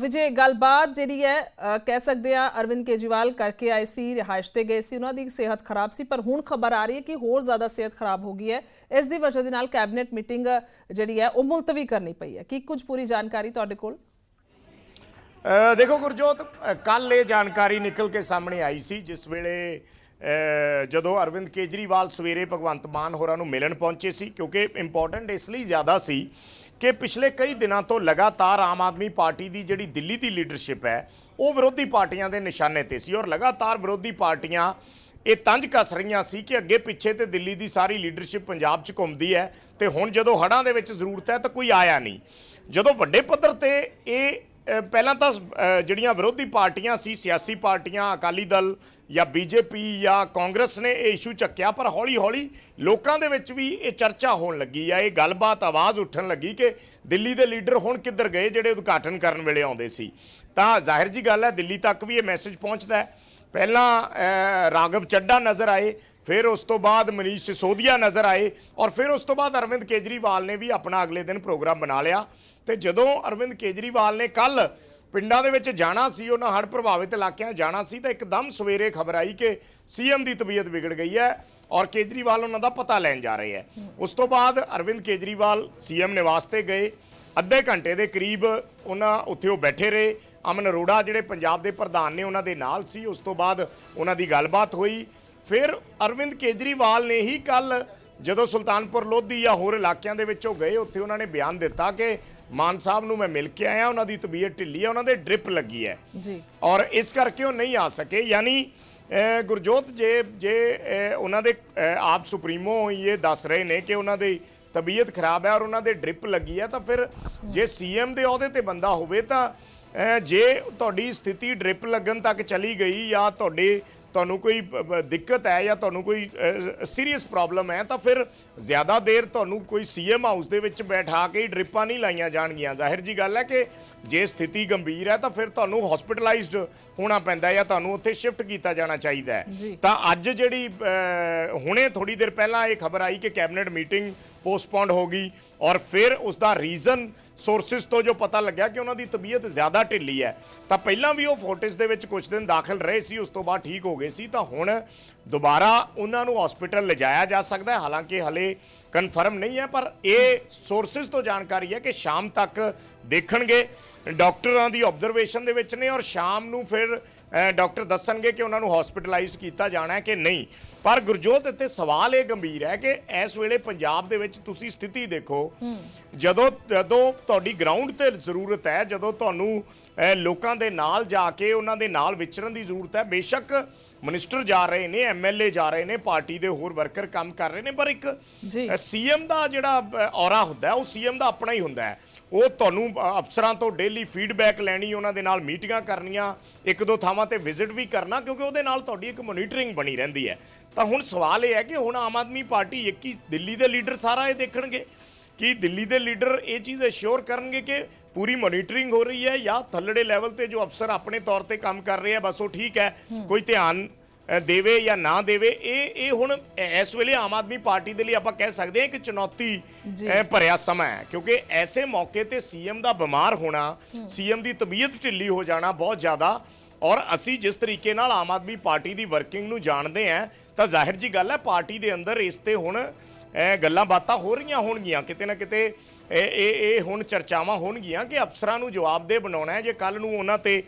ਵਿਜੇ, ਗੱਲਬਾਤ ਜਿਹੜੀ ਹੈ ਕਹਿ ਸਕਦੇ ਆ ਅਰਵਿੰਦ ਕੇਜਰੀਵਾਲ ਕਰਕੇ ਆਏ ਸੀ, ਰਿਹਾਇਸ਼ ਤੇ ਗਏ ਸੀ, ਉਹਨਾਂ ਦੀ ਸਿਹਤ ਖਰਾਬ ਸੀ, ਪਰ ਹੁਣ ਖਬਰ ਆ ਰਹੀ ਹੈ ਕਿ ਹੋਰ ਜ਼ਿਆਦਾ ਸਿਹਤ ਖਰਾਬ ਹੋ ਗਈ ਹੈ। ਇਸ ਦੀ ਵਜ੍ਹਾ ਦੇ ਨਾਲ ਕੈਬਨਿਟ ਮੀਟਿੰਗ ਜਿਹੜੀ ਹੈ, ਉਹ ਮੁਲਤਵੀ ਕਰਨੀ ਪਈ ਹੈ। ਕੀ ਕੁਝ ਪੂਰੀ ਜਾਣਕਾਰੀ ਤੁਹਾਡੇ ਕੋਲ? ਦੇਖੋ ਗੁਰਜੋਤ ਕੱਲ ਇਹ ਜਾਣਕਾਰੀ ਨਿਕਲ ਕੇ ਸਾਹਮਣੇ ਆਈ ਸੀ, ਜਿਸ ਵੇਲੇ ਜਦੋਂ ਅਰਵਿੰਦ ਕੇਜਰੀਵਾਲ ਸਵੇਰੇ ਭਗਵੰਤ ਮਾਨ ਹੋਰਾਂ ਨੂੰ ਮਿਲਣ ਪਹੁੰਚੇ ਸੀ, ਕਿਉਂਕਿ ਇੰਪੋਰਟੈਂਟ ਇਸ ਲਈ ਜ਼ਿਆਦਾ ਸੀ ਕਿ ਪਿਛਲੇ ਕਈ ਦਿਨਾਂ ਤੋਂ ਲਗਾਤਾਰ ਆਮ ਆਦਮੀ ਪਾਰਟੀ ਦੀ ਜਿਹੜੀ ਦਿੱਲੀ ਦੀ ਲੀਡਰਸ਼ਿਪ ਹੈ, ਉਹ ਵਿਰੋਧੀ ਪਾਰਟੀਆਂ ਦੇ ਨਿਸ਼ਾਨੇ ਤੇ ਸੀ ਔਰ ਲਗਾਤਾਰ ਵਿਰੋਧੀ ਪਾਰਟੀਆਂ ਇਹ ਤੰਜ ਕੱਸ ਰਹੀਆਂ ਸੀ ਕਿ ਅੱਗੇ ਪਿੱਛੇ ਤੇ ਦਿੱਲੀ ਦੀ ਸਾਰੀ ਲੀਡਰਸ਼ਿਪ ਪੰਜਾਬ 'ਚ ਘੁੰਮਦੀ ਹੈ ਤੇ ਹੁਣ ਜਦੋਂ ਹੜਾਂ ਦੇ ਵਿੱਚ ਜ਼ਰੂਰਤ ਹੈ ਤਾਂ ਕੋਈ ਆਇਆ ਨਹੀਂ। ਜਦੋਂ ਵੱਡੇ ਪੱਧਰ ਤੇ ਇਹ ਪਹਿਲਾਂ ਤਾਂ ਜਿਹੜੀਆਂ ਵਿਰੋਧੀ ਪਾਰਟੀਆਂ ਸੀ ਸਿਆਸੀ ਪਾਰਟੀਆਂ ਅਕਾਲੀ ਦਲ ਜਾਂ ਬੀਜੇਪੀ ਜਾਂ ਕਾਂਗਰਸ ਨੇ ਇਹ ਇਸ਼ੂ ਚੱਕਿਆ ਪਰ ਹੌਲੀ-ਹੌਲੀ ਲੋਕਾਂ ਦੇ ਵਿੱਚ ਵੀ ਇਹ ਚਰਚਾ ਹੋਣ ਲੱਗੀ ਆ ਇਹ ਗੱਲਬਾਤ ਆਵਾਜ਼ ਉੱਠਣ ਲੱਗੀ ਕਿ ਦਿੱਲੀ ਦੇ ਲੀਡਰ ਹੁਣ ਕਿੱਧਰ ਗਏ ਜਿਹੜੇ ਉਦਘਾਟਨ ਕਰਨ ਵੇਲੇ ਆਉਂਦੇ ਸੀ। ਤਾਂ ਜ਼ਾਹਿਰ ਜੀ ਗੱਲ ਹੈ ਦਿੱਲੀ ਤੱਕ ਵੀ ਇਹ ਮੈਸੇਜ ਪਹੁੰਚਦਾ ਹੈ। ਪਹਿਲਾਂ ਅ, ਰਾਘਵ ਚੱਡਾ ਨਜ਼ਰ ਆਏ ਫਿਰ ਉਸ ਤੋਂ ਬਾਅਦ ਮਨੀਸ਼ ਸਿਸੋਦੀਆ ਨਜ਼ਰ ਆਏ ਔਰ ਫਿਰ ਉਸ ਤੋਂ ਬਾਅਦ ਅਰਵਿੰਦ ਕੇਜਰੀਵਾਲ ਨੇ ਵੀ ਆਪਣਾ ਅਗਲੇ ਦਿਨ ਪ੍ਰੋਗਰਾਮ ਬਣਾ ਲਿਆ। ਤੇ ਜਦੋਂ ਅਰਵਿੰਦ ਕੇਜਰੀਵਾਲ ਨੇ ਕੱਲ ਪਿੰਡਾਂ ਦੇ ਵਿੱਚ ਜਾਣਾ ਸੀ, ਉਹਨਾਂ ਹੜ੍ਹ ਪ੍ਰਭਾਵਿਤ ਇਲਾਕਿਆਂ ਜਾਣਾ ਸੀ, ਤਾਂ ਇੱਕਦਮ ਸਵੇਰੇ ਖਬਰ ਆਈ ਕਿ ਸੀਐਮ ਦੀ ਤਬੀਅਤ ਵਿਗੜ ਗਈ ਹੈ ਔਰ ਕੇਜਰੀਵਾਲ ਉਹਨਾਂ ਦਾ ਪਤਾ ਲੈਣ ਜਾ ਰਹੇ ਹੈ। ਉਸ ਤੋਂ ਬਾਅਦ ਅਰਵਿੰਦ ਕੇਜਰੀਵਾਲ ਸੀਐਮ ਨਿਵਾਸ ਤੇ ਗਏ। ਅੱਧੇ ਘੰਟੇ ਦੇ ਕਰੀਬ ਉਹਨਾਂ ਉੱਥੇ ਉਹ ਬੈਠੇ ਰਹੇ। ਅਮਨ ਅਰੋੜਾ, ਜਿਹੜੇ ਪੰਜਾਬ ਦੇ ਪ੍ਰਧਾਨ ਨੇ, ਉਹਨਾਂ ਦੇ ਨਾਲ ਸੀ। ਉਸ ਤੋਂ ਬਾਅਦ ਉਹਨਾਂ ਦੀ ਗੱਲਬਾਤ ਹੋਈ। ਫਿਰ ਅਰਵਿੰਦ ਕੇਜਰੀਵਾਲ ਨੇ ਹੀ ਕੱਲ ਜਦੋਂ ਸੁਲਤਾਨਪੁਰ ਲੋਧੀ ਜਾਂ ਹੋਰ ਇਲਾਕਿਆਂ ਦੇ ਵਿੱਚੋਂ ਗਏ ਉੱਥੇ ਉਹਨਾਂ ਨੇ ਬਿਆਨ ਦਿੱਤਾ ਕਿ ਮਾਨ ਸਾਹਿਬ ਨੂੰ ਮੈਂ ਮਿਲ ਕੇ ਆਇਆ ਉਹਨਾਂ ਦੀ ਤਬੀਅਤ ਢਿੱਲੀ ਹੈ ਉਹਨਾਂ ਦੇ ਡ੍ਰਿਪ ਲੱਗੀ ਹੈ ਜੀ। ਔਰ ਇਸ ਕਰਕੇ ਉਹ ਨਹੀਂ ਆ ਸਕੇ ਯਾਨੀ ਗੁਰਜੋਤ ਜੇ ਜੇ ਉਹਨਾਂ ਦੇ ਆਪ ਸੁਪਰੀਮੋ ਇਹ ਦੱਸ ਰਹੇ ਨੇ ਕਿ ਉਹਨਾਂ ਦੀ ਤਬੀਅਤ ਖਰਾਬ ਹੈ ਔਰ ਉਹਨਾਂ ਦੇ ਡ੍ਰਿਪ ਲੱਗੀ ਹੈ ਤਾਂ ਫਿਰ ਜੇ ਸੀਐਮ ਦੇ ਅਹੁਦੇ ਤੇ ਬੰਦਾ ਹੋਵੇ ਤਾਂ ਜੇ ਤੁਹਾਡੀ ਸਥਿਤੀ ਡ੍ਰਿਪ ਲੱਗਣ ਤੱਕ ਚਲੀ ਗਈ ਜਾਂ ਤੁਹਾਡੇ ਤੁਹਾਨੂੰ ਕੋਈ ਦਿੱਕਤ ਹੈ ਜਾਂ ਤੁਹਾਨੂੰ ਕੋਈ ਸੀਰੀਅਸ ਪ੍ਰੋਬਲਮ ਹੈ ਤਾਂ ਫਿਰ ਜ਼ਿਆਦਾ ਦੇਰ ਤੁਹਾਨੂੰ ਕੋਈ ਸੀਐਮ ਹਾਊਸ ਦੇ ਵਿੱਚ ਬੈਠਾ ਕੇ ਡ੍ਰਿਪਾਂ ਨਹੀਂ ਲਾਈਆਂ ਜਾਣਗੀਆਂ ਜ਼ਾਹਿਰ ਜੀ ਗੱਲ ਹੈ ਕਿ ਜੇ ਸਥਿਤੀ ਗੰਭੀਰ ਹੈ ਤਾਂ ਫਿਰ ਤੁਹਾਨੂੰ ਹਸਪੀਟਲਾਈਜ਼ਡ ਹੋਣਾ ਪੈਂਦਾ ਜਾਂ ਤੁਹਾਨੂੰ ਉੱਥੇ ਸ਼ਿਫਟ ਕੀਤਾ ਜਾਣਾ ਚਾਹੀਦਾ ਹੈ। ਤਾਂ ਅੱਜ ਜਿਹੜੀ ਹੁਣੇ ਥੋੜੀ ਦੇਰ ਪਹਿਲਾਂ ਇਹ ਖਬਰ ਆਈ ਕਿ ਕੈਬਨਿਟ ਮੀਟਿੰਗ ਪੋਸਟਪੋਨਡ ਹੋ ਗਈ ਔਰ ਫਿਰ ਉਸ ਦਾ ਰੀਜ਼ਨ ਸੋਰਸਿਸ ਤੋਂ ਜੋ ਪਤਾ ਲੱਗਿਆ ਕਿ ਉਹਨਾਂ ਦੀ ਤਬੀਅਤ ਜ਼ਿਆਦਾ ਢਿੱਲੀ ਹੈ, ਤਾਂ ਪਹਿਲਾਂ ਵੀ ਉਹ ਫੋਰਟਿਸ ਦੇ ਵਿੱਚ ਕੁਝ ਦਿਨ ਦਾਖਲ ਰਹੇ ਸੀ, ਉਸ ਤੋਂ ਬਾਅਦ ਠੀਕ ਹੋ ਗਏ ਸੀ, ਤਾਂ ਹੁਣ ਦੁਬਾਰਾ ਉਹਨਾਂ ਨੂੰ ਹਸਪੀਟਲ ਲਿਜਾਇਆ ਜਾ ਸਕਦਾ ਹੈ। ਹਾਲਾਂਕਿ ਹਲੇ ਕਨਫਰਮ ਨਹੀਂ ਹੈ, ਪਰ ਇਹ ਸੋਰਸਿਸ ਤੋਂ ਜਾਣਕਾਰੀ ਹੈ ਕਿ ਸ਼ਾਮ ਤੱਕ ਦੇਖਣਗੇ। ਡਾਕਟਰਾਂ ਦੀ ਆਬਜ਼ਰਵੇਸ਼ਨ ਦੇ ਵਿੱਚ ਨੇ ਔਰ ਸ਼ਾਮ ਨੂੰ ਫਿਰ ਡਾਕਟਰ ਦੱਸਣਗੇ ਕਿ ਉਹਨਾਂ ਨੂੰ ਹਸਪੀਟਲਾਈਜ਼ਡ ਕੀਤਾ ਜਾਣਾ ਹੈ ਕਿ ਨਹੀਂ। ਪਰ ਗੁਰਜੋਤ ਇੱਥੇ ਸਵਾਲ ਇਹ ਗੰਭੀਰ ਹੈ ਕਿ ਇਸ ਵੇਲੇ ਪੰਜਾਬ ਦੇ ਵਿੱਚ ਤੁਸੀਂ ਸਥਿਤੀ ਦੇਖੋ। ਜਦੋਂ ਜਦੋਂ ਤੁਹਾਡੀ ਗਰਾਊਂਡ ਤੇ ਜ਼ਰੂਰਤ ਹੈ ਜਦੋਂ ਤੁਹਾਨੂੰ ਲੋਕਾਂ ਦੇ ਨਾਲ ਜਾ ਕੇ ਉਹਨਾਂ ਦੇ ਨਾਲ ਵਿਚਰਨ ਦੀ ਜ਼ਰੂਰਤ ਹੈ ਬੇਸ਼ੱਕ ਮਿਨਿਸਟਰ ਜਾ ਰਹੇ ਨੇ ਐਮਐਲਏ ਜਾ ਰਹੇ ਨੇ ਪਾਰਟੀ ਦੇ ਹੋਰ ਵਰਕਰ ਕੰਮ ਕਰ ਰਹੇ ਨੇ ਪਰ ਇੱਕ। ਸੀਐਮ ਦਾ ਜਿਹੜਾ ਔਰਾ ਹੁੰਦਾ ਉਹ ਸੀਐਮ ਦਾ ਆਪਣਾ ਹੀ ਹੁੰਦਾ ਹੈ। ਉਹ ਤੁਹਾਨੂੰ ਅਫਸਰਾਂ ਤੋਂ ਡੇਲੀ ਫੀਡਬੈਕ ਲੈਣੀ, ਉਹਨਾਂ ਦੇ ਨਾਲ ਮੀਟਿੰਗਾਂ ਕਰਨੀਆਂ, ਇੱਕ ਦੋ ਥਾਵਾਂ ਤੇ ਵਿਜ਼ਿਟ ਵੀ ਕਰਨਾ, ਕਿਉਂਕਿ ਉਹਦੇ ਨਾਲ ਤੁਹਾਡੀ ਇੱਕ ਮੋਨੀਟਰਿੰਗ ਬਣੀ ਰਹਿੰਦੀ ਹੈ। ਤਾਂ ਹੁਣ ਸਵਾਲ ਇਹ ਹੈ ਕਿ ਹੁਣ ਆਮ ਆਦਮੀ ਪਾਰਟੀ ਇੱਕ ਹੀ ਦਿੱਲੀ ਦੇ ਲੀਡਰ ਸਾਰਾ ਇਹ ਦੇਖਣਗੇ ਕਿ ਦਿੱਲੀ ਦੇ ਲੀਡਰ ਇਹ ਚੀਜ਼ ਅਸ਼ੋਰ ਕਰਨਗੇ ਕਿ ਪੂਰੀ ਮੋਨੀਟਰਿੰਗ ਹੋ ਰਹੀ ਹੈ ਜਾਂ ਥੱਲੜੇ ਲੈਵਲ ਤੇ ਜੋ ਅਫਸਰ ਆਪਣੇ ਤੌਰ ਤੇ ਕੰਮ ਕਰ ਰਹੇ ਆ, ਬਸ ਉਹ ਠੀਕ ਹੈ, ਕੋਈ ਧਿਆਨ ਦੇਵੇ ਜਾਂ ਨਾ ਦੇਵੇ ਇਹ ਇਹ ਹੁਣ ਇਸ ਵੇਲੇ ਆਮ ਆਦਮੀ ਪਾਰਟੀ ਦੇ ਲਈ ਆਪਾਂ ਕਹਿ ਸਕਦੇ ਹਾਂ ਕਿ ਚੁਣੌਤੀ ਭਰਿਆ ਸਮਾਂ ਹੈ। ਕਿਉਂਕਿ ਐਸੇ ਮੌਕੇ ਤੇ ਸੀਐਮ ਦਾ ਬਿਮਾਰ ਹੋਣਾ ਸੀਐਮ ਦੀ ਤਬੀਅਤ ਢਿੱਲੀ ਹੋ ਜਾਣਾ ਬਹੁਤ ਜ਼ਿਆਦਾ ਔਰ ਅਸੀਂ ਜਿਸ ਤਰੀਕੇ ਨਾਲ ਆਮ ਆਦਮੀ ਪਾਰਟੀ ਦੀ ਵਰਕਿੰਗ ਨੂੰ ਜਾਣਦੇ ਹਾਂ ਤਾਂ ਜ਼ਾਹਿਰ ਜੀ ਗੱਲ ਹੈ ਪਾਰਟੀ ਦੇ ਅੰਦਰ ਇਸ ਤੇ ਹੁਣ ਇਹ ਗੱਲਾਂ ਬਾਤਾਂ ਹੋ ਰਹੀਆਂ ਹੋਣਗੀਆਂ ਕਿਤੇ ਨਾ ਕਿਤੇ ਇਹ ਇਹ ਇਹ ਹੁਣ ਚਰਚਾਵਾਂ ਹੋਣਗੀਆਂ ਕਿ ਅਫਸਰਾਂ ਨੂੰ ਜਵਾਬਦੇਹ ਬਣਾਉਣਾ ਹੈ। ਜੇ ਕੱਲ ਨੂੰ ਉਹਨਾਂ ਤੇ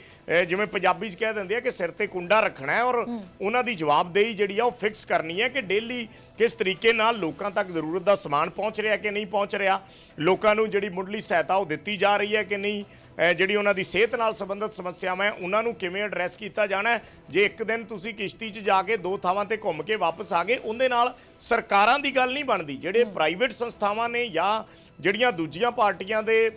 ਜਿਵੇਂ ਪੰਜਾਬੀ 'ਚ ਕਹਿ ਦਿੰਦੇ ਆ ਕਿ ਸਿਰ ਤੇ ਕੁੰਡਾ ਰੱਖਣਾ ਹੈ ਔਰ ਉਹਨਾਂ ਦੀ ਜਵਾਬਦੇਹੀ ਜਿਹੜੀ ਆ ਉਹ ਫਿਕਸ ਕਰਨੀ ਹੈ ਕਿ ਡੇਲੀ ਕਿਸ ਤਰੀਕੇ ਨਾਲ ਲੋਕਾਂ ਤੱਕ ਜ਼ਰੂਰਤ ਦਾ ਸਮਾਨ ਪਹੁੰਚ ਰਿਹਾ ਕਿ ਨਹੀਂ ਪਹੁੰਚ ਰਿਹਾ ਲੋਕਾਂ ਨੂੰ ਜਿਹੜੀ ਮੁੱਢਲੀ ਸਹਾਇਤਾ ਉਹ ਦਿੱਤੀ ਜਾ ਰਹੀ ਹੈ ਕਿ ਨਹੀਂ ਜਿਹੜੀ ਉਹਨਾਂ ਦੀ ਸਿਹਤ ਨਾਲ ਸੰਬੰਧਿਤ ਸਮੱਸਿਆਵਾਂ ਹੈ ਉਹਨਾਂ ਨੂੰ ਕਿਵੇਂ ਐਡਰੈਸ ਕੀਤਾ ਜਾਣਾ ਜੇ ਇੱਕ ਦਿਨ ਤੁਸੀਂ ਕਿਸ਼ਤੀ 'ਚ ਜਾ ਕੇ ਦੋ ਥਾਵਾਂ ਤੇ ਘੁੰਮ ਕੇ ਵਾਪਸ ਆ ਗਏ ਉਹਦੇ ਨਾਲ ਸਰਕਾਰਾਂ ਦੀ ਗੱਲ ਨਹੀਂ ਬਣਦੀ। ਜਿਹੜੇ ਪ੍ਰਾਈਵੇਟ ਸੰਸਥਾਵਾਂ ਨੇ ਜਾਂ ਜਿਹੜੀਆਂ ਦੂਜੀਆਂ ਪਾਰਟੀਆਂ ਦੇ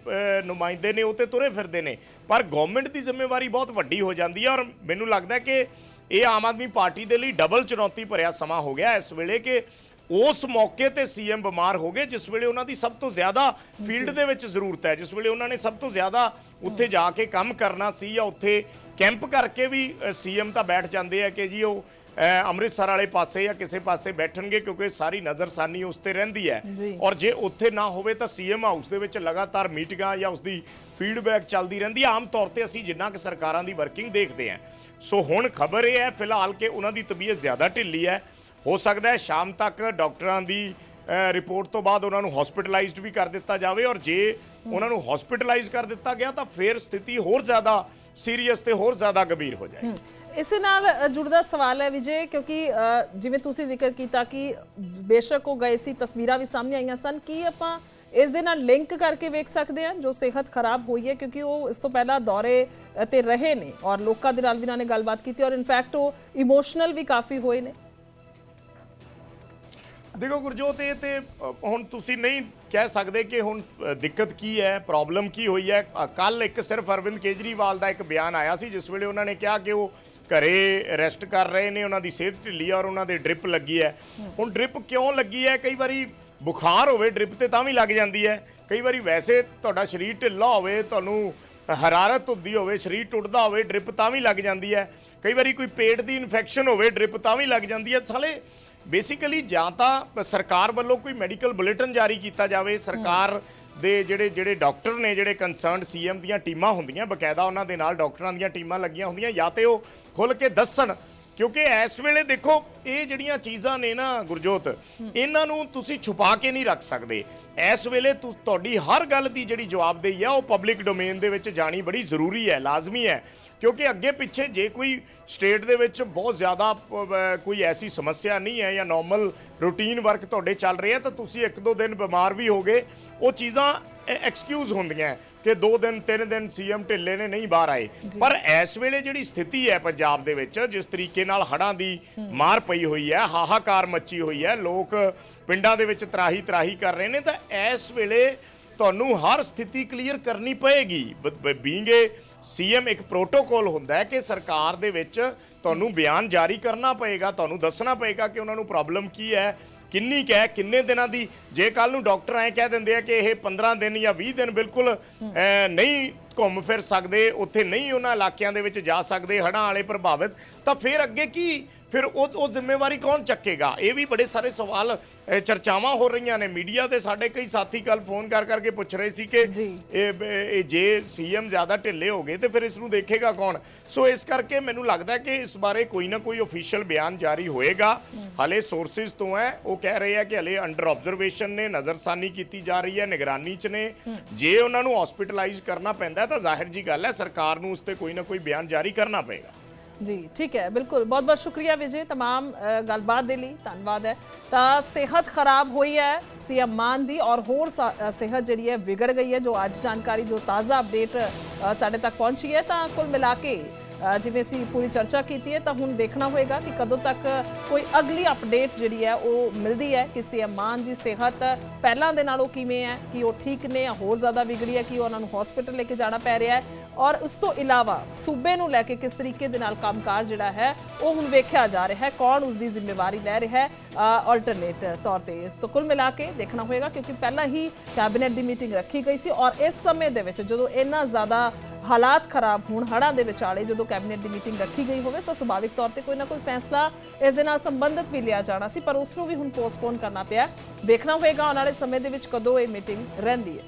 ਨੁਮਾਇੰਦੇ ਨੇ ਉਹ ਤੇ ਤੁਰੇ ਫਿਰਦੇ ਨੇ। ਪਰ ਗਵਰਨਮੈਂਟ ਦੀ ਜ਼ਿੰਮੇਵਾਰੀ ਬਹੁਤ ਵੱਡੀ ਹੋ ਜਾਂਦੀ ਹੈ ਔਰ ਮੈਨੂੰ ਲੱਗਦਾ ਕਿ ਇਹ ਆਮ ਆਦਮੀ ਪਾਰਟੀ ਦੇ ਲਈ ਡਬਲ ਚੁਣੌਤੀ ਭਰਿਆ ਸਮਾਂ ਹੋ ਗਿਆ। ਇਸ ਵੇਲੇ ਕਿ ਉਸ ਮੌਕੇ ਤੇ ਸੀਐਮ ਬਿਮਾਰ ਹੋ ਗਏ ਜਿਸ ਵੇਲੇ ਉਹਨਾਂ ਦੀ ਸਭ ਤੋਂ ਜ਼ਿਆਦਾ ਫੀਲਡ ਦੇ ਵਿੱਚ ਜ਼ਰੂਰਤ ਹੈ। ਜਿਸ ਵੇਲੇ ਉਹਨਾਂ ਨੇ ਸਭ ਤੋਂ ਜ਼ਿਆਦਾ ਉੱਥੇ ਜਾ ਕੇ ਕੰਮ ਕਰਨਾ ਸੀ ਜਾਂ ਉੱਥੇ ਕੈਂਪ ਕਰਕੇ ਵੀ ਸੀਐਮ ਤਾਂ ਬੈਠ ਜਾਂਦੇ ਆ ਕਿ ਜੀ ਉਹ ਅੰਮ੍ਰਿਤਸਰ ਵਾਲੇ ਪਾਸੇ ਜਾਂ ਕਿਸੇ ਪਾਸੇ ਬੈਠਣਗੇ ਕਿਉਂਕਿ ਸਾਰੀ ਨਜ਼ਰਸਾਨੀ ਉਸ ਤੇ ਰਹਿੰਦੀ ਹੈ। ਔਰ ਜੇ ਉੱਥੇ ਨਾ ਹੋਵੇ ਤਾਂ ਸੀਐਮ ਹਾਊਸ ਦੇ ਵਿੱਚ ਲਗਾਤਾਰ ਮੀਟਿੰਗਾਂ ਜਾਂ ਉਸ ਦੀ ਫੀਡਬੈਕ ਚੱਲਦੀ ਰਹਿੰਦੀ ਆਮ ਤੌਰ ਤੇ ਅਸੀਂ ਜਿੰਨਾ ਕਿ ਸਰਕਾਰਾਂ ਦੀ ਵਰਕਿੰਗ ਦੇਖਦੇ ਹਾਂ। ਸੋ ਹੁਣ ਖਬਰ ਇਹ ਹੈ ਫਿਲਹਾਲ ਕਿ ਉਹਨਾਂ ਦੀ ਤਬੀਅਤ ਜ਼ਿਆਦਾ ਢਿੱਲੀ ਹੈ। ਹੋ ਸਕਦਾ ਹੈ ਸ਼ਾਮ ਤੱਕ ਡਾਕਟਰਾਂ ਦੀ ਰਿਪੋਰਟ ਤੋਂ ਬਾਅਦ ਉਹਨਾਂ ਨੂੰ ਹਸਪੀਟਲਾਈਜ਼ਡ ਵੀ ਕਰ ਦਿੱਤਾ ਜਾਵੇ ਔਰ ਜੇ ਉਹਨਾਂ ਨੂੰ ਹਸਪੀਟਲਾਈਜ਼ ਕਰ ਦਿੱਤਾ ਗਿਆ ਤਾਂ ਫਿਰ ਸਥਿਤੀ ਹੋਰ ਜ਼ਿਆਦਾ ਸੀਰੀਅਸ ਤੇ ਹੋਰ ਜ਼ਿਆਦਾ ਗੰਭੀਰ ਹੋ ਜਾਏਗੀ। ਇਸੇ ਨਾਲ ਜੁੜਦਾ ਸਵਾਲ ਹੈ ਵਿਜੇ, ਕਿਉਂਕਿ ਜਿਵੇਂ ਤੁਸੀਂ ਜ਼ਿਕਰ ਕੀਤਾ ਕਿ ਬੇਸ਼ੱਕ ਉਹ ਗਏ ਸੀ, ਤਸਵੀਰਾਂ ਵੀ ਸਾਹਮਣੇ ਆਈਆਂ ਸਨ, ਕੀ ਆਪਾਂ ਇਸ ਦੇ ਨਾਲ ਲਿੰਕ ਕਰਕੇ ਵੇਖ ਸਕਦੇ ਹਾਂ ਜੋ ਸਿਹਤ ਖਰਾਬ ਹੋਈ ਹੈ, ਕਿਉਂਕਿ ਉਹ ਇਸ ਤੋਂ ਪਹਿਲਾਂ ਦੌਰੇ ਤੇ ਰਹੇ ਨੇ ਔਰ ਲੋਕਾਂ ਦੇ ਨਾਲ ਵੀ ਉਹਨਾਂ ਨੇ ਗੱਲਬਾਤ ਕੀਤੀ ਔਰ ਇਨਫੈਕਟ ਉਹ ਇਮੋਸ਼ਨਲ ਵੀ ਕਾਫੀ ਹੋਏ ਨੇ। ਦੇਖੋ ਗੁਰਜੋਤ, ਇਹ ਤੇ ਹੁਣ ਤੁਸੀਂ ਨਹੀਂ ਕਹਿ ਸਕਦੇ ਕਿ ਹੁਣ ਦਿੱਕਤ ਕੀ ਹੈ ਪ੍ਰੋਬਲਮ ਕੀ ਹੋਈ ਹੈ। ਕੱਲ ਇੱਕ ਸਿਰਫ ਅਰਵਿੰਦ ਕੇਜਰੀਵਾਲ ਦਾ ਇੱਕ ਬਿਆਨ ਆਇਆ ਸੀ, ਜਿਸ ਵੇਲੇ ਉਹਨਾਂ ਨੇ ਕਿਹਾ ਕਿ ਉਹ ਘਰੇ ਰੈਸਟ ਕਰ ਰਹੇ ਨੇ, ਉਹਨਾਂ ਦੀ ਸਿਹਤ ਢਿੱਲੀ ਹੈ ਔਰ ਉਹਨਾਂ ਦੇ ਡ੍ਰਿਪ ਲੱਗੀ ਹੈ। ਹੁਣ ਡ੍ਰਿਪ ਕਿਉਂ ਲੱਗੀ ਹੈ? ਕਈ ਵਾਰੀ ਬੁਖਾਰ ਹੋਵੇ ਡ੍ਰਿਪ ਤੇ ਤਾਂ ਵੀ ਲੱਗ ਜਾਂਦੀ ਹੈ। ਕਈ ਵਾਰੀ ਵੈਸੇ ਤੁਹਾਡਾ ਸਰੀਰ ਢਿੱਲਾ ਹੋਵੇ, ਤੁਹਾਨੂੰ ਹਰਾਰਤ ਹੁੰਦੀ ਹੋਵੇ, ਸਰੀਰ ਟੁੱਟਦਾ ਹੋਵੇ ਡ੍ਰਿਪ ਤਾਂ ਵੀ ਲੱਗ ਜਾਂਦੀ ਹੈ। ਕਈ ਵਾਰੀ ਕੋਈ ਪੇਟ ਦੀ ਇਨਫੈਕਸ਼ਨ ਹੋਵੇ ਡ੍ਰਿਪ ਤਾਂ ਵੀ ਲੱਗ ਜਾਂਦੀ ਹੈ। ਸਾਲੇ ਬੇਸਿਕਲੀ ਜਾਂ ਤਾਂ ਸਰਕਾਰ ਵੱਲੋਂ ਕੋਈ ਮੈਡੀਕਲ ਬੁਲੇਟਿਨ ਜਾਰੀ ਕੀਤਾ ਜਾਵੇ। ਸਰਕਾਰ ਦੇ ਜਿਹੜੇ ਜਿਹੜੇ ਡਾਕਟਰ ਨੇ, ਜਿਹੜੇ ਕੰਸਰਨਡ ਸੀਐਮ ਦੀਆਂ ਟੀਮਾਂ ਹੁੰਦੀਆਂ, ਬਕਾਇਦਾ ਉਹਨਾਂ ਦੇ ਨਾਲ ਡਾਕਟਰਾਂ ਦੀਆਂ ਟੀਮਾਂ ਲੱਗੀਆਂ ਹੁੰਦੀਆਂ, ਜਾਂ ਤੇ ਉਹ ਖੁੱਲ ਕੇ ਦੱਸਣ। ਕਿਉਂਕਿ ਇਸ ਵੇਲੇ ਦੇਖੋ, ਇਹ ਜਿਹੜੀਆਂ ਚੀਜ਼ਾਂ ਨੇ ਨਾ ਗੁਰਜੋਤ, ਇਹਨਾਂ ਨੂੰ ਤੁਸੀਂ ਛੁਪਾ ਕੇ ਨਹੀਂ ਰੱਖ ਸਕਦੇ। ਇਸ ਵੇਲੇ ਤੁ- ਤੁਹਾਡੀ ਹਰ ਗੱਲ ਦੀ ਜਿਹੜੀ ਜਵਾਬਦੇਹੀ ਆ, ਉਹ ਪਬਲਿਕ ਡੋਮੇਨ ਦੇ ਵਿੱਚ ਜਾਣੀ ਬੜੀ ਜ਼ਰੂਰੀ ਹੈ, ਲਾਜ਼ਮੀ ਹੈ। ਕਿਉਂਕਿ ਅੱਗੇ ਪਿੱਛੇ ਜੇ ਕੋਈ ਸਟੇਟ ਦੇ ਵਿੱਚ ਬਹੁਤ ਜ਼ਿਆਦਾ ਕੋਈ ਐਸੀ ਸਮੱਸਿਆ ਨਹੀਂ ਹੈ ਜਾਂ ਨਾਰਮਲ ਰੂਟੀਨ ਵਰਕ ਤੁਹਾਡੇ ਚੱਲ ਰਿਹਾ ਤਾਂ ਤੁਸੀਂ ਇੱਕ ਦੋ ਦਿਨ ਬਿਮਾਰ ਵੀ ਹੋਗੇ। ਉਹ ਚੀਜ਼ਾਂ ਐਕਸਕਿਊਜ਼ ਹੁੰਦੀਆਂ ਕਿ ਦੋ ਦਿਨ ਤਿੰਨ ਦਿਨ ਸੀਐਮ ਢਿੱਲੇ ਨੇ ਨਹੀਂ ਬਾਹਰ ਆਏ। ਪਰ ਇਸ ਵੇਲੇ ਜਿਹੜੀ ਸਥਿਤੀ ਹੈ ਪੰਜਾਬ ਦੇ ਵਿੱਚ ਜਿਸ ਤਰੀਕੇ ਨਾਲ ਹੜ੍ਹਾਂ ਦੀ ਮਾਰ ਪਈ ਹੋਈ ਹੈ ਹਾਹਾਕਾਰ ਮੱਚੀ ਹੋਈ ਹੈ ਲੋਕ ਪਿੰਡਾਂ ਦੇ ਵਿੱਚ ਤਰਾਹੀ ਤਰਾਹੀ ਕਰ ਰਹੇ ਨੇ ਤਾਂ ਇਸ ਵੇਲੇ ਤੁਹਾਨੂੰ ਹਰ ਸਥਿਤੀ ਕਲੀਅਰ ਕਰਨੀ ਪਏਗੀ। ਬੀਂਗੇ ਸੀਐਮ ਇੱਕ ਪ੍ਰੋਟੋਕੋਲ ਹੁੰਦਾ ਹੈ ਕਿ ਸਰਕਾਰ ਦੇ ਵਿੱਚ ਤੁਹਾਨੂੰ ਬਿਆਨ ਜਾਰੀ ਕਰਨਾ ਪਏਗਾ, ਤੁਹਾਨੂੰ ਦੱਸਣਾ ਪਏਗਾ ਕਿ ਉਹਨਾਂ ਨੂੰ ਪ੍ਰੋਬਲਮ ਕੀ ਹੈ, ਕਿੰਨੀ ਕੁ ਹੈ, ਕਿੰਨੇ ਦਿਨਾਂ ਦੀ। ਜੇ ਕੱਲ ਨੂੰ ਡਾਕਟਰ ਐ ਕਹਿ ਦਿੰਦੇ ਆ ਕਿ ਇਹ 15 ਦਿਨ ਜਾਂ 20 ਦਿਨ ਬਿਲਕੁਲ ਨਹੀਂ ਘੁੰਮ ਫਿਰ ਸਕਦੇ, ਉੱਥੇ ਨਹੀਂ ਉਹਨਾਂ ਇਲਾਕਿਆਂ ਦੇ ਵਿੱਚ ਜਾ ਸਕਦੇ, ਹੜ੍ਹਾਂ ਵਾਲੇ ਪ੍ਰਭਾਵਿਤ, ਤਾਂ ਫਿਰ ਅੱਗੇ ਕੀ ਫਿਰ ਉਹ ਉਹ ਜ਼ਿੰਮੇਵਾਰੀ ਕੌਣ ਚੱਕੇਗਾ? ਇਹ ਵੀ ਬੜੇ ਸਾਰੇ ਸਵਾਲ ਚਰਚਾਵਾਂ ਹੋ ਰਹੀਆਂ ਨੇ। ਮੀਡੀਆ ਦੇ ਸਾਡੇ ਕਈ ਸਾਥੀ ਕੱਲ ਫੋਨ ਕਰ ਕਰਕੇ ਪੁੱਛ ਰਹੇ ਸੀ ਕਿ। ਇਹ ਜੇ ਸੀਐਮ ਜ਼ਿਆਦਾ ਢਿੱਲੇ ਹੋ ਗਏ ਤੇ ਫਿਰ ਇਸ ਨੂੰ ਦੇਖੇਗਾ ਕੌਣ? ਸੋ ਇਸ ਕਰਕੇ ਮੈਨੂੰ ਲੱਗਦਾ ਕਿ ਇਸ ਬਾਰੇ ਕੋਈ ਨਾ ਕੋਈ ਅਫੀਸ਼ੀਅਲ ਬਿਆਨ ਜਾਰੀ ਹੋਏਗਾ। ਹਲੇ ਸੋਰਸਿਸ ਤੋਂ ਹੈ। ਉਹ ਕਹਿ ਰਹੇ ਆ ਕਿ ਹਲੇ ਅੰਡਰ ਆਬਜ਼ਰਵੇਸ਼ਨ ਨੇ ਨਜ਼ਰਸਾਨੀ ਕੀਤੀ ਜਾ ਰਹੀ ਹੈ ਨਿਗਰਾਨੀ 'ਚ ਨੇ। ਜੇ ਉਹਨਾਂ ਨੂੰ ਹਸਪੀਟਲਾਈਜ਼ ਕਰਨਾ ਪੈਂਦਾ ਤਾਂ ਜ਼ਾਹਿਰ ਜੀ ਗੱਲ ਹੈ ਸਰਕਾਰ ਨੂੰ ਉਸ ਤੇ ਕੋਈ ਨਾ ਕੋਈ ਬਿਆਨ ਜਾਰੀ ਕਰਨਾ ਪਏਗਾ। ਜੀ ਠੀਕ ਹੈ ਬਿਲਕੁਲ ਬਹੁਤ ਬਹੁਤ ਸ਼ੁਕਰੀਆ ਵਿਜੇ तमाम ਅ, ਗੱਲਬਾਤ ਦੇ ਲਈ ਧੰਨਵਾਦ ਹੈ ਤਾਂ ਸਿਹਤ ਖਰਾਬ ਹੋਈ ਹੈ ਸੀਐਮ ਮਾਨ ਦੀ ਔਰ ਹੋਰ ਸਾ- ਅ, ਸਿਹਤ ਜਿਹੜੀ ਹੈ ਵਿਗੜ ਗਈ ਹੈ ਜੋ ਅੱਜ ਜਾਣਕਾਰੀ ਜੋ ਤਾਜ਼ਾ ਅਪਡੇਟ ਅ, ਸਾਡੇ ਤੱਕ ਪਹੁੰਚੀ ਹੈ ਤਾਂ ਕੁੱਲ ਮਿਲਾ ਕੇ ਅ, ਜਿਵੇਂ ਅਸੀਂ ਪੂਰੀ ਚਰਚਾ ਕੀਤੀ ਹੈ, ਤਾਂ ਹੁਣ ਦੇਖਣਾ ਹੋਏਗਾ ਕਿ ਕਦੋਂ ਤੱਕ ਕੋਈ ਅਗਲੀ ਅਪਡੇਟ ਜਿਹੜੀ ਹੈ, ਉਹ ਮਿਲਦੀ ਹੈ। ਕਿ ਸੀਐਮ ਮਾਨ ਦੀ ਸਿਹਤ ਪਹਿਲਾਂ ਦੇ ਨਾਲੋਂ ਕਿਵੇਂ ਹੈ, ਕਿ ਉਹ ਠੀਕ ਨੇ ਜਾਂ ਹੋਰ ਜ਼ਿਆਦਾ ਵਿਗੜੀ ਹੈ, ਕਿ ਉਹਨਾਂ ਨੂੰ ਹਸਪੀਟਲ ਲੈ ਕੇ ਜਾਣਾ ਪੈ ਰਿਹਾ ਹੈ। ਔਰ ਉਸ ਤੋਂ ਇਲਾਵਾ ਸੂਬੇ ਨੂੰ ਲੈ ਕੇ ਕਿਸ ਤਰੀਕੇ ਦੇ ਨਾਲ ਕੰਮਕਾਰ ਜਿਹੜਾ ਹੈ, ਉਹ ਹੁਣ ਵੇਖਿਆ ਜਾ ਰਿਹਾ ਹੈ। ਕੌਣ ਉਸ ਦੀ ਜ਼ਿੰਮੇਵਾਰੀ ਲੈ ਰਿਹਾ ਹੈ ਆਲਟਰਨੇਟ ਤੌਰ ਤੇ। ਤਾਂ ਕੁੱਲ ਮਿਲਾ ਕੇ ਦੇਖਣਾ ਹੋਏਗਾ, ਕਿਉਂਕਿ ਪਹਿਲਾਂ ਹੀ ਕੈਬਨਿਟ ਦੀ ਮੀਟਿੰਗ ਰੱਖੀ ਗਈ ਸੀ। ਔਰ ਇਸ ਸਮੇਂ ਦੇ ਵਿੱਚ ਜਦੋਂ ਇੰਨਾ ਜ਼ਿਆਦਾ ਹਾਲਾਤ ਖਰਾਬ ਹੋਣ, ਹੜ੍ਹਾਂ ਦੇ ਵਿਚਾਲੇ ਜਦੋਂ ਕੈਬਨਿਟ ਦੀ ਮੀਟਿੰਗ ਰੱਖੀ ਗਈ ਹੋਵੇ ਤਾਂ ਸੁਭਾਵਿਕ ਤੌਰ ਤੇ ਕੋਈ ਨਾ ਕੋਈ ਫੈਸਲਾ ਇਸ ਦੇ ਨਾਲ ਸੰਬੰਧਿਤ ਵੀ ਲਿਆ ਜਾਣਾ ਸੀ, ਪਰ ਉਸ ਨੂੰ ਵੀ ਹੁਣ ਪੋਸਟਪੋਨ ਕਰਨਾ ਪਿਆ ਵੇਖਣਾ ਹੋਏਗਾ ਆਉਣ ਵਾਲੇ ਸਮੇਂ ਦੇ ਵਿੱਚ ਕਦੋਂ ਇਹ ਮੀਟਿੰਗ ਰਹਿੰਦੀ ਹੈ।